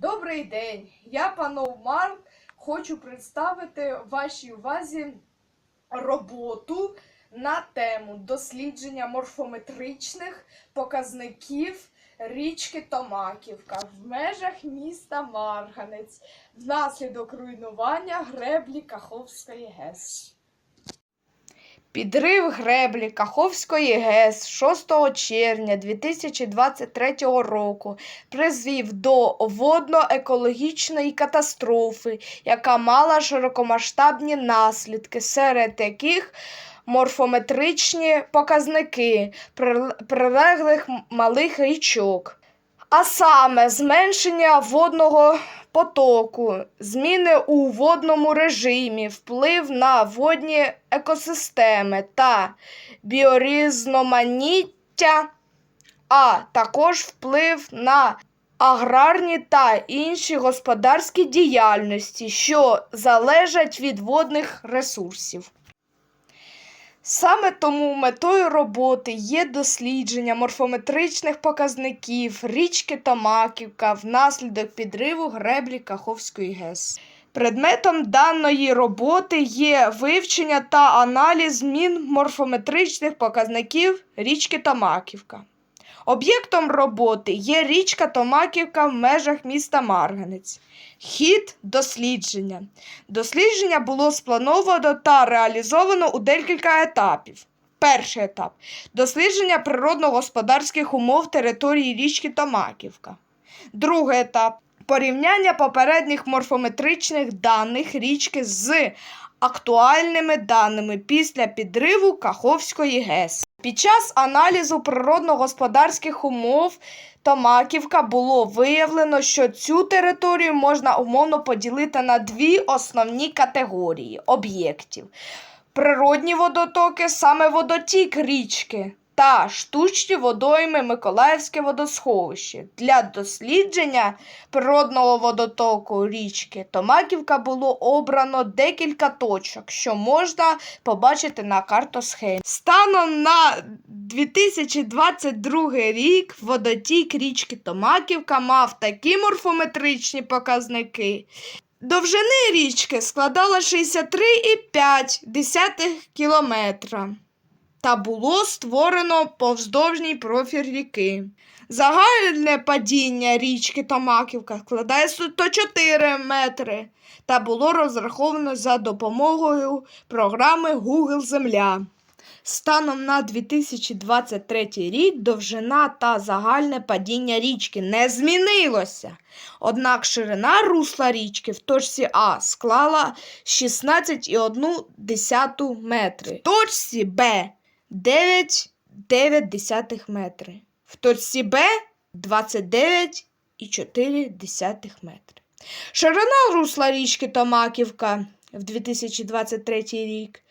Добрий день! Я панов Марк. Хочу представити вашій увазі роботу на тему дослідження морфометричних показників річки Томаківка в межах міста Марганець внаслідок руйнування греблі Каховської ГЕС. Підрив греблі Каховської ГЕС 6 червня 2023 року призвів до водно-екологічної катастрофи, яка мала широкомасштабні наслідки, серед яких морфометричні показники прилеглих малих річок. А саме зменшення водного потоку, зміни у водному режимі, вплив на водні екосистеми та біорізноманіття, а також вплив на аграрні та інші господарські діяльності, що залежать від водних ресурсів. Саме тому метою роботи є дослідження морфометричних показників річки Томаківка внаслідок підриву греблі Каховської ГЕС. Предметом даної роботи є вивчення та аналіз змін морфометричних показників річки Томаківка. Об'єктом роботи є річка Томаківка в межах міста Марганець. Хід дослідження. Дослідження було сплановано та реалізовано у декілька етапів. Перший етап дослідження природно-господарських умов території річки Томаківка. Другий етап порівняння попередніх морфометричних даних річки з актуальними даними після підриву Каховської ГЕС. Під час аналізу природно-господарських умов Томаківка було виявлено, що цю територію можна умовно поділити на дві основні категорії об'єктів: природні водотоки, саме водотік річки, та штучні водойми Миколаївське водосховище. Для дослідження природного водотоку річки Томаківка було обрано декілька точок, що можна побачити на картосхемі. Станом на 2022 рік водотік річки Томаківка мав такі морфометричні показники. Довжини річки складала 63,5 кілометра та було створено повздовжній профіль ріки. Загальне падіння річки Томаківка складає 104 метри та було розраховано за допомогою програми Google Земля. Станом на 2023 рік довжина та загальне падіння річки не змінилося. Однак ширина русла річки в точці А склала 16,1 метри. В точці Б 9,9 метри. В точці Б 29,4 метри. Ширина русла річки Томаківка в 2023 рік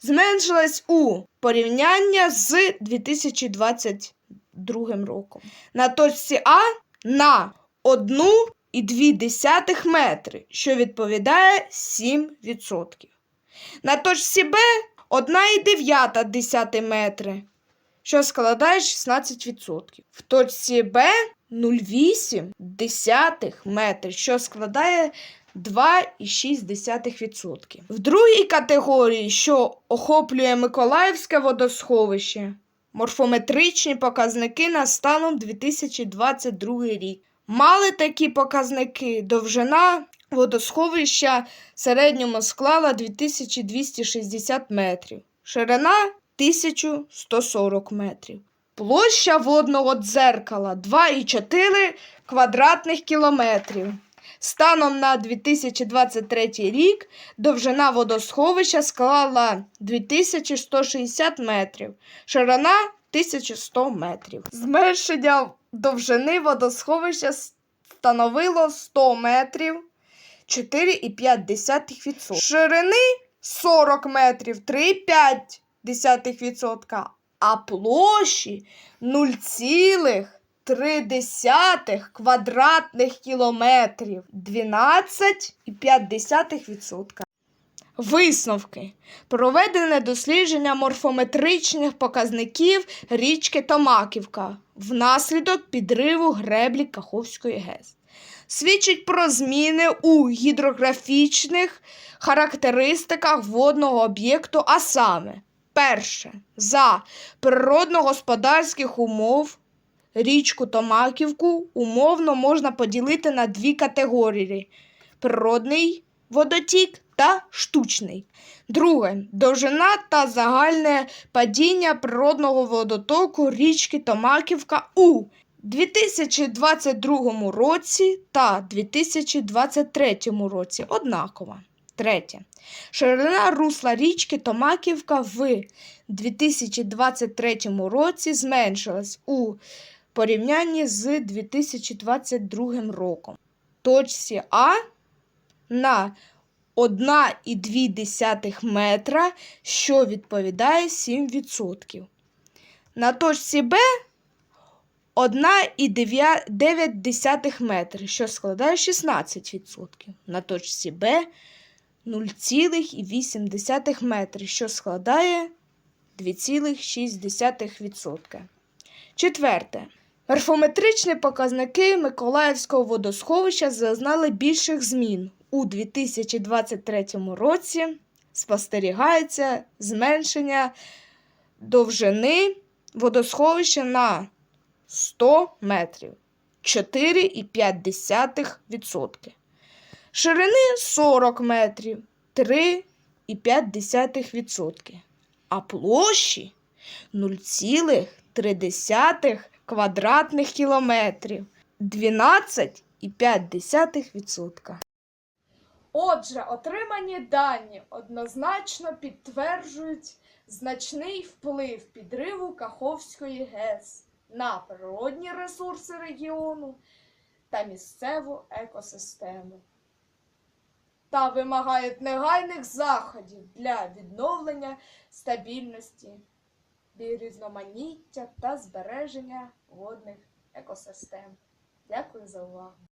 зменшилась у порівняння з 2022 роком. На точці А на 1,2 метри, що відповідає 7%. На точці Б 1,9 метри, що складає 16%. В точці Б 0,8 метри, що складає 2,6%. В другій категорії, що охоплює Миколаївське водосховище, морфометричні показники на станом 2022 рік. Мали такі показники довжина водосховища в середньому склала 2260 метрів, ширина 1140 метрів. Площа водного дзеркала 2,4 квадратних кілометрів. Станом на 2023 рік довжина водосховища склала 2160 метрів, ширина 1100 метрів. Зменшення довжини водосховища становило 100 метрів 4,5%. Ширини 40 метрів 3,5%, а площі 0,3 квадратних кілометрів 12,5%. Висновки. Проведене дослідження морфометричних показників річки Томаківка внаслідок підриву греблі Каховської ГЕС. Свідчить про зміни у гідрографічних характеристиках водного об'єкту, а саме, перше, за природно-господарських умов річку Томаківку умовно можна поділити на дві категорії: природний водотік та штучний. Друге, довжина та загальне падіння природного водотоку річки Томаківка у 2022 році та 2023 році однакова. Третє. Ширина русла річки Томаківка в 2023 році зменшилась у порівнянні з 2022 роком. Точці А на 1,2 метра, що відповідає 7%. На точці Б 1,9 метри, що складає 16%. На точці Б 0,8 метри, що складає 2,6%. Четверте. Морфометричні показники Миколаївського водосховища зазнали більших змін. У 2023 році спостерігається зменшення довжини водосховища на 100 метрів 4,5%. Ширини 40 метрів 3,5%. А площі 0,3 квадратних кілометрів 12,5%. Отже, отримані дані однозначно підтверджують значний вплив підриву Каховської ГЕС на природні ресурси регіону та місцеву екосистему. Та вимагають негайних заходів для відновлення стабільності, різноманіття та збереження водних екосистем. Дякую за увагу.